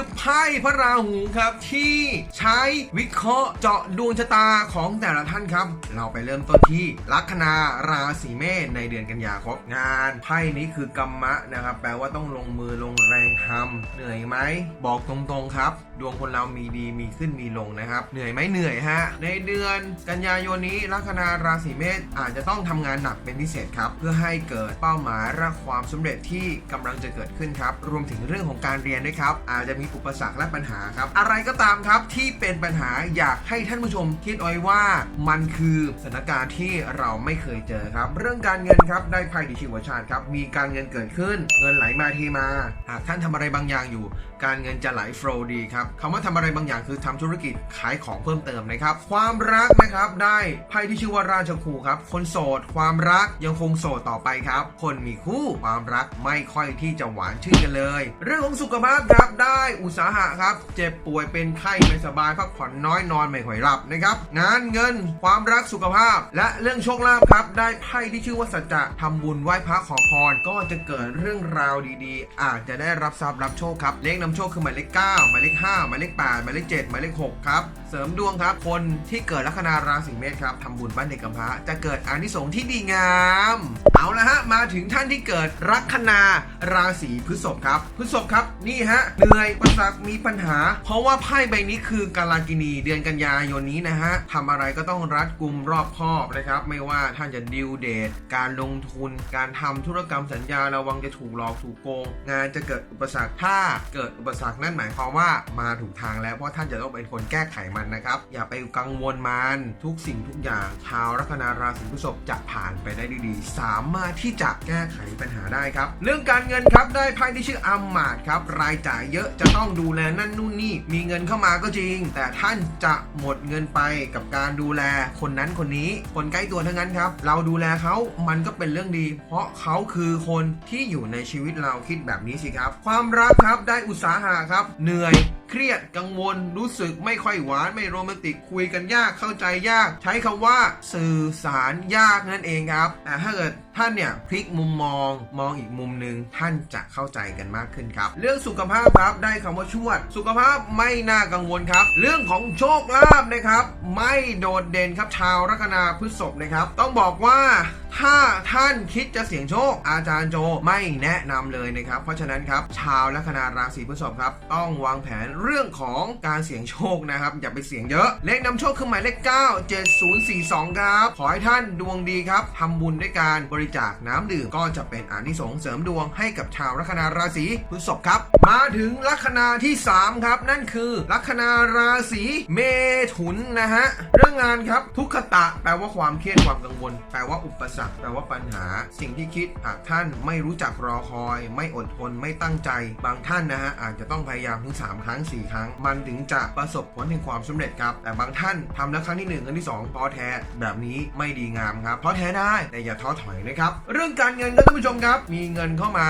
คือไพ่พระราหูครับที่ใช้วิเคราะห์เจาะดวงชะตาของแต่ละท่านครับ เราไปเริ่มต้นที่ลัคนาราศีเมษในเดือนกันยาครบงานไพ่นี้คือกรรมะนะครับ แปลว่าต้องลงมือลงแรงทำเหนื่อยไหมบอกตรงๆครับ ดวงคนเรามีดีมีขึ้นมีลงนะครับ เหนื่อยไหมเหนื่อยฮะ ในเดือนกันยายนนี้ลัคนาราศีเมษอาจจะต้องทำงานหนักเป็นพิเศษครับ เพื่อให้เกิดเป้าหมายและความสำเร็จที่กำลังจะเกิดขึ้นครับ รวมถึงเรื่องของการเรียนด้วยครับ อาจจะมีอุปสรรคและปัญหาครับ อะไรก็ตามครับที่เป็นปัญหาอยากให้ท่านผู้ชมคิดเอาไว้ว่ามันคือสถานการณ์ที่เราไม่เคยเจอครับ เรื่องการเงินครับได้ไพ่ดิชิวชาติครับมีการเงินเกิดขึ้น เงินไหลมาเทมา หากท่านทำอะไรบางอย่างอยู่ การเงินจะไหลโฟลดีครับคำว่าทำอะไรบางอย่างคือทำธุรกิจขายของเพิ่มเติมนะครับ ความรักนะครับได้ไพ่ที่ชื่อว่าราชครูครับ คนโสด ความรักยังคงโสดต่อไปครับ คนมีคู่ความรักไม่ค่อยที่จะหวานชื่นกันเลย เรื่องของสุขภาพครับได้อุตสาหะครับ เจ็บป่วยเป็นไข้ไม่สบายพักผ่อนน้อยนอนไม่ค่อยหลับนะครับงานเงินความรักสุขภาพ และเรื่องโชคลาภครับ ได้ไพ่ที่ชื่อว่าสัจจะทำบุญไหว้พระขอพรก็จะเกิดเรื่องราวดีๆ อาจจะได้รับทรัพย์รับโชคครับเลขนำโชคคือหมายเลข9หมายเลข5หมายเลข8หมายเลข7หมายเลข6ครับ เสริมดวงครับ คนที่เกิดลัคนาราศีเมษครับทำบุญบ้านเด็กกำพร้าจะเกิดอานิสงส์ที่ดีงาม มาถึงท่านที่เกิดลัคนาราศีพฤษภครับพฤษภครับนี่ฮะเหนื่อยประสักมีปัญหา เพราะว่าไพ่ใบนี้คือกาลากินีเดือนกันยายนนี้นะฮะทำอะไรก็ต้องรัดกุมรอบคอบนะครับ ไม่ว่าท่านจะดิวเดทการลงทุน การทำธุรกรรมสัญญาระวังจะถูกหลอกถูกโกง งานจะเกิดอุปสรรคถ้าเกิดอุปสรรคนั่นหมายความว่ามาถูกทางแล้วเพราะท่านจะต้องเป็นคนแก้ไขมันนะครับอย่าไปกังวลมันทุกสิ่งทุกอย่างชาวลัคนาราศีพฤษภจะผ่านไปได้ด้วยดีสามารถที่จะจะแก้ไขปัญหาได้ครับ เรื่องการเงินครับได้ไพ่ที่ชื่ออัมมาดครับรายจ่ายเยอะจะต้องดูแลนั่นนู่นนี่ มีเงินเข้ามาก็จริง แต่ท่านจะหมดเงินไปกับการดูแลคนนั้นคนนี้ คนใกล้ตัวทั้งนั้นครับ เราดูแลเขามันก็เป็นเรื่องดี เพราะเขาคือคนที่อยู่ในชีวิตเราคิดแบบนี้สิครับ ความรักครับได้อุตสาหะครับ เหนื่อย เครียดกังวล รู้สึกไม่ค่อยหวานไม่โรแมนติกคุยกันยากเข้าใจยาก ใช้คำว่าสื่อสารยากนั่นเองครับแต่ถ้าเกิดท่านเนี่ยพลิกมุมมองมองอีกมุมหนึ่งท่านจะเข้าใจกันมากขึ้นครับ เรื่องสุขภาพครับได้คำว่าชวด สุขภาพไม่น่ากังวลครับ เรื่องของโชคลาภนะครับ ไม่โดดเด่นครับชาวลัคนาพฤษภนะครับ ต้องบอกว่าถ้าท่านคิดจะเสี่ยงโชค อาจารย์โจไม่แนะนำเลยนะครับ เพราะฉะนั้นครับ ชาวลัคนาราศีพฤษภครับ ต้องวางแผนเรื่องของการเสี่ยงโชคนะครับ อย่าไปเสี่ยงเยอะ เลขนำโชคคือหมายเลข 9 7042 ครับ ขอให้ท่านดวงดีครับทำบุญด้วยการบริจาคน้ำดื่มก็จะเป็นอานิสงส์เสริมดวงให้กับชาวลัคนาราศีพฤษภครับ มาถึงลัคนาที่ 3 ครับ นั่นคือลัคนาราศีเมถุนนะฮะเรื่องงานครับทุกขตะแปลว่าความเครียดความกังวล แปลว่าอุปสรรคแปลว่าปัญหา สิ่งที่คิดหากท่านไม่รู้จักรอคอย ไม่อดทนไม่ตั้งใจ บางท่านนะฮะอาจจะต้องพยายามถึง 3 ครั้ง 4 ครั้ง มันถึงจะประสบผลแห่งความสำเร็จครับ แต่บางท่านทำแล้วครั้งที่1ครั้งที่2ท้อแท้แบบนี้ไม่ดีงามครับท้อแท้ได้แต่อย่าท้อถอยนะครับเรื่องการเงินครับท่านผู้ชมครับ มีเงินเข้ามา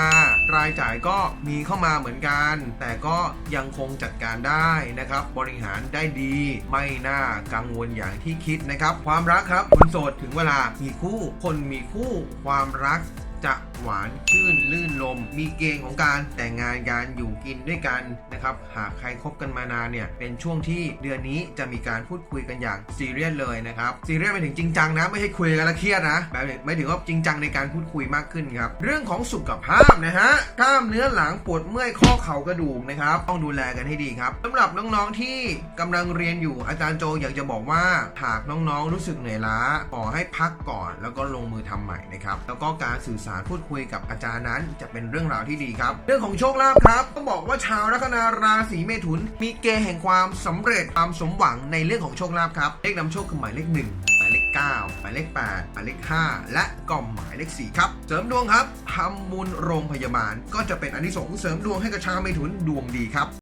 รายจ่ายก็มีเข้ามาเหมือนกัน แต่ก็ยังคงจัดการได้นะครับบริหารได้ดีไม่น่ากังวลอย่างที่คิดนะครับความรักครับคนโสดถึงเวลามีคู่คนมีคู่ความรัก จะหวานชื่นลื่นลม มีเกณฑ์ของการแต่งงานการอยู่กินด้วยกันนะครับ หากใครคบกันมานานเนี่ย เป็นช่วงที่เดือนนี้จะมีการพูดคุยกันอย่างซีเรียสเลยนะครับซีเรียสไปถึงจริงจังนะ ไม่ใช่คุยกันแล้วเครียดนะแบบไม่ถึงว่าจริงจังในการพูดคุยมากขึ้นครับ เรื่องของสุขภาพนะฮะกล้ามเนื้อหลังปวดเมื่อยข้อเข่ากระดูกนะครับต้องดูแลกันให้ดีครับสำหรับน้องๆที่กำลังเรียนอยู่อาจารย์โจอยากจะบอกว่าหากน้องๆรู้สึกเหนื่อยล้าขอให้พักก่อน แล้วก็ลงมือทำใหม่นะครับแล้วก็การสื่อสารพูดคุยกับอาจารย์นั้น จะเป็นเรื่องราวที่ดีครับ เรื่องของโชคลาภครับต้องบอกว่าชาวลัคนาราศีเมถุน มีเกณฑ์แห่งความสำเร็จความสมหวังในเรื่องของโชคลาภครับเลขนำโชคคือหมายเลขหนึ่งหมายเลข9หมายเลข8หมายเลข5และก็หมายเลข4ครับเสริมดวงครับทำบุญโรงพยาบาลก็จะเป็นอานิสงส์เสริมดวงให้กับชาวเมถุนดวงดีครับ